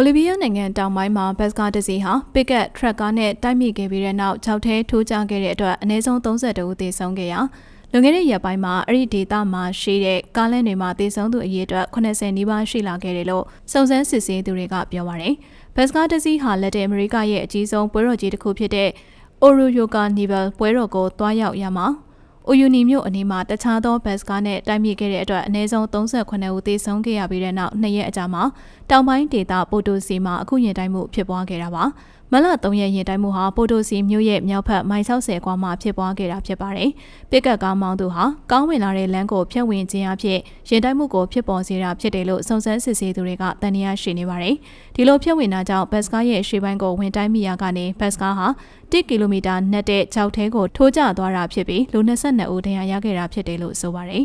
ိုလီဗီးယားနိုင်ငံတောင်ပိုင်းမှာဘတ်စကားတစ်စီးဟာပစ်ကတ်ထရက်ကားနဲ့တိုက်မိခဲ့ပြီးတဲ့နောက်၆ထဲထိုးကျခဲ့တဲ့အတွက်အနည်းဆုံး32ဦးသေဆုံးခဲ့ရာလွန်ခဲ့တဲ့ရက်ပိုင်းမှာအဲ့ဒီဒေသမှာရှိတဲ့ကားလမ်းတွေမှာသေဆုံးသူအရေအတွက်80နီးပါးရှိလာခဲ့တယ်လို့စုံစမ်းစစ်ဆေးသူတွေကပြောပါတယ်။ဘတ်စကားတစ်စီးဟာလက်တင်အမေရိကရဲ့အကြီးဆုံးပွဲတော်ကြီးတစ်ခုဖြစ်တဲ့ Oroyo Carnival ပွဲတော်ကိုတွားရောက်ရမှာ အိုယူနီမြို့အနီးမှာတခြားသောဘတ်စကားနဲ့တိုက်မိခဲ့တဲ့အတွက်အနည်းဆုံး38ဦးသေဆုံးခဲ့ရပြီးတဲ့နောက်နှစ်ရက်အကြာမှာတောင်ပိုင်းဒေသပိုတိုစီမှာအခုရင်တိုင်းမှုဖြစ်ပွားခဲ့တာပါမလ3ရက်ရင်တိုင်းမှုဟာပိုတိုစီမြို့ရဲ့မြောက်ဘက်မိုင်60ကွာမှာဖြစ်ပွားခဲ့တာဖြစ်ပါတယ်ပစ်ကတ်ကားမောင်းသူဟာကောင်းဝင်လာတဲ့လမ်းကိုဖြတ်ဝင်ခြင်းအဖြစ်ရင်တိုင်းမှုကိုဖြစ်ပေါ်စေတာဖြစ်တယ်လို့စုံစမ်းစစ်ဆေးသူတွေကတန်တရားရှိနေပါတယ်ဒီလိုဖြတ်ဝင်တာကြောင့်ဘတ်စကားရဲ့ရှေ့ပိုင်းကိုဝင်တိုင်းမိရာကနေဘတ်စကားဟာ1ကီလိုမီတာနက်တဲ့ကြောက်ထဲကိုထိုးကျသွားတာဖြစ်ပြီးလူ22ဦးဒဏ်ရာရခဲ့တာဖြစ်တယ်လို့ဆိုပါတယ်